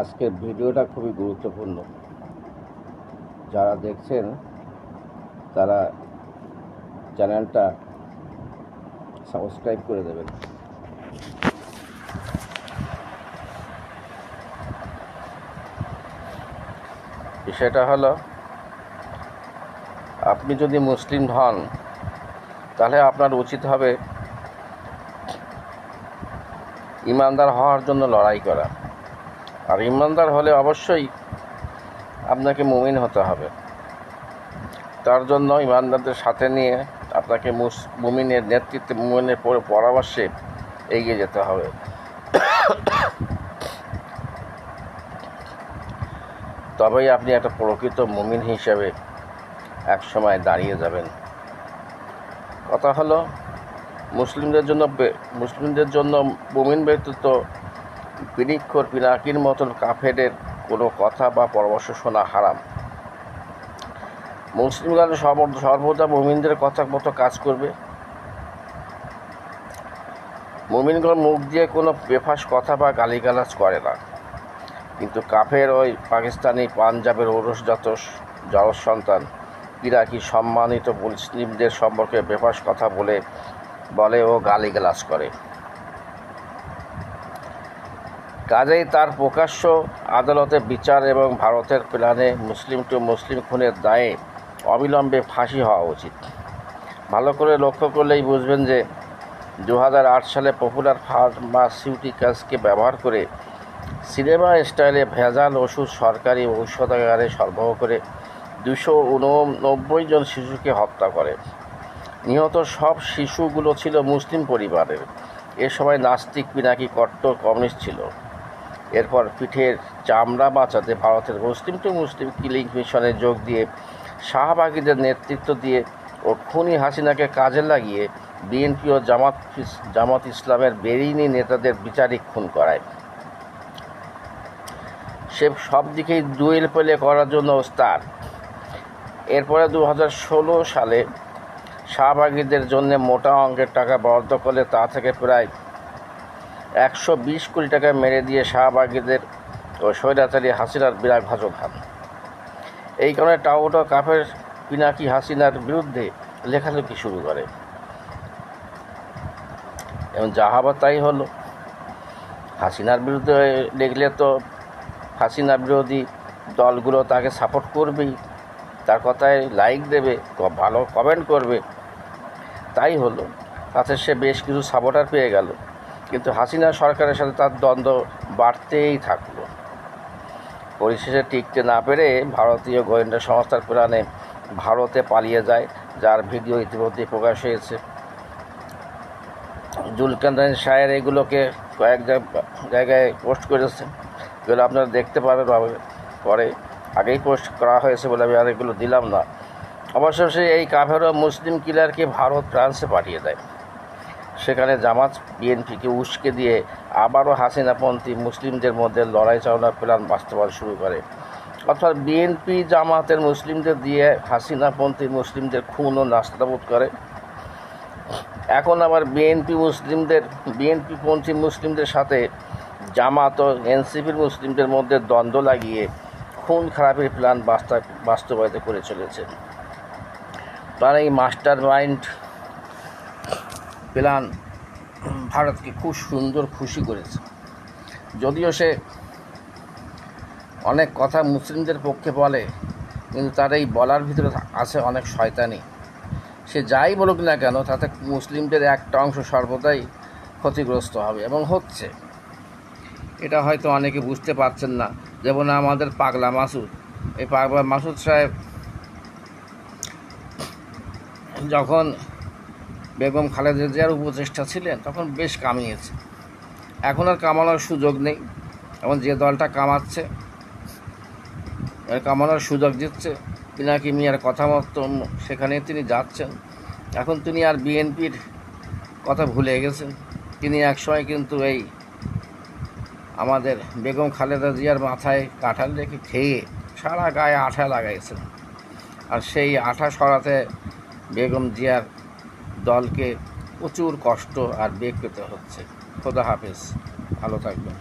আজকের ভিডিওটা খুবই গুরুত্বপূর্ণ। যারা দেখছেন, তারা চ্যানেলটা সাবস্ক্রাইব করে দেবেন। বিষয়টা হলো, আপনি যদি মুসলিম হন, তাহলে আপনার উচিত হবে ইমানদার হওয়ার জন্য লড়াই করা। আর ইমানদার হলে অবশ্যই আপনাকে মুমিন হতে হবে। তার জন্য ইমানদারদের সাথে নিয়ে আপনাকে মুমিনের নেতৃত্বে, মুমিনের পরে, পরামর্শে এগিয়ে যেতে হবে। তবেই আপনি একটা প্রকৃত মুমিন হিসেবে এক সময় দাঁড়িয়ে যাবেন। কথা হলো, মুসলিমদের জন্য মুসলিমদের জন্য মুমিন ব্যতীত পিনিক্ষর পিনাকির মতন কাফেরের কোনো কথা বা পরামর্শ শোনা হারাম। মুসলিমরা সর্ব- সর্বদা মুমিনদের কথা মতো কাজ করবে। মুমিনগণ মুখ দিয়ে কোনো বেফাস কথা বা গালিগালাজ করে না। কিন্তু কাফের ওই পাকিস্তানি পাঞ্জাবের ঔরসজাত জড়স সন্তান ইরাকি সম্মানিত মুসলিমদের সম্পর্কে বেফাস কথা বলে বলে ও গালিগালাজ করে। কাজেই তার প্রকাশ্য আদালতে বিচার এবং ভারতের প্ল্যানে মুসলিম টু মুসলিম খুনের দায়ে অবিলম্বে ফাঁসি হওয়া উচিত। ভালো করে লক্ষ্য করলেই বুঝবেন যে দু হাজার আট সালে পপুলার ফার্মাসিউটিক্যালসকে ব্যবহার করে সিনেমা স্টাইলে ভেজাল ওষুধ সরকারি ঔষধাগারে সরবরাহ করে দুশো উননব্বই জন শিশুকে হত্যা করে। নিহত সব শিশুগুলো ছিল মুসলিম পরিবারের। এ সময় নাস্তিক, পিনাকি, কট্টর, কমিউনিস্ট ছিল। এরপর পিঠের চামড়া বাঁচাতে ভারতের মুসলিম টু মুসলিম কিলিং মিশনে যোগ দিয়ে শাহবাগীদের নেতৃত্ব দিয়ে ও খুনি হাসিনাকে কাজে লাগিয়ে বিএনপি ও জামাত জামাত ইসলামের বেরিনি নেতাদের বিচারিক খুন করায়। সে সব দিকেই দুয়েল পেলে করার জন্য ওস্তাদ এরপরে দু হাজার ষোলো সালে শাহবাগীদের জন্য মোটা অঙ্কের টাকা বরাদ্দ করলে তা থেকে প্রায় একশো বিশ কোটি টাকা মেরে দিয়ে শাহবাগীদের ও স্বৈরাচারী হাসিনার বিরাট ভাজক হান এই কারণে টাউটো কাফের পিনাকি হাসিনার বিরুদ্ধে লেখালেখি শুরু করে। এবং যা যাহাবা তাই হলো। হাসিনার বিরুদ্ধে লিখলে তো হাসিনা বিরোধী দলগুলো তাকে সাপোর্ট করবেই। তার কথায় লাইক দেবে ভালো কমেন্ট করবে। তাই হলো। তাতে সে বেশ কিছু সাপোর্টার পেয়ে গেল। কিন্তু হাসিনা সরকারের সাথে তার দ্বন্দ্ব বাড়তেই থাকল। পরিশেষে টিকতে না পেরে ভারতীয় গোয়েন্দা সংস্থার প্রাণে ভারতে পালিয়ে যায়, যার ভিডিও ইতিমধ্যে প্রকাশ হয়েছে। জুলকান্দান শায়ের এগুলোকে কয়েক জায়গা- জায়গায় পোস্ট করেছে। এগুলো আপনারা দেখতে পাবেন পাবে- পরে আগেই পোস্ট করা হয়েছে বলে আমি আর এগুলো দিলাম না। অবশেষে এই কাফেরও মুসলিম কিলারকে ভারত ফ্রান্সে পাঠিয়ে দেয়। সেখানে জামাত বিএনপিকে উস্কে দিয়ে আবারও হাসিনাপন্থী মুসলিমদের মধ্যে লড়াই চালানোর প্ল্যান বাস্তবায়ন শুরু করে। অর্থাৎ বিএনপি জামাতের মুসলিমদের দিয়ে হাসিনাপন্থী মুসলিমদের খুন ও নাস্তাবোধ করে। এখন আবার বিএনপি মুসলিমদের বিএনপি পন্থী মুসলিমদের সাথে জামাত ও এনসিপির মুসলিমদের মধ্যে দ্বন্দ্ব লাগিয়ে খুন খারাপের প্ল্যান বাস্তা- বাস্তবায়িত করে চলেছে তার এই মাস্টার মাইন্ড প্ল্যান ভারতকে খুব সুন্দর খুশি করেছে। যদিও সে অনেক কথা মুসলিমদের পক্ষে বলে, কিন্তু তার এই বলার ভিতরে আছে অনেক শয়তানি। সে যাই বলুক না কেন, তাতে মুসলিমদের একটা অংশ সর্বদাই ক্ষতিগ্রস্ত হবে, এবং হচ্ছে। এটা হয়তো অনেকে বুঝতে পারছেন না, যেমন আমাদের পাগলা মাসুদ। এই পাগলা মাসুদ সাহেব যখন বেগম খালেদা জিয়ার উপদেষ্টা ছিলেন, তখন বেশ কামিয়েছে। এখন আর কামানোর সুযোগ নেই। এখন যে দলটা কামাচ্ছে কামানোর সুযোগ দিচ্ছে, পিনাকি মিয়ার কথা মতো সেখানে তিনি যাচ্ছেন। এখন তিনি আর বিএনপির কথা ভুলে গেছেন। তিনি একসময় কিন্তু এই আমাদের বেগম খালেদা জিয়ার মাথায় কাঁঠাল রেখে খেয়ে সারা গায়ে আঠা লাগাইছেন। আর সেই আঠা সরাতে বেগম জিয়ার দলকে প্রচুর কষ্ট আর বেগ পেতে হচ্ছে। খোদা হাফেজ। ভালো থাকবেন।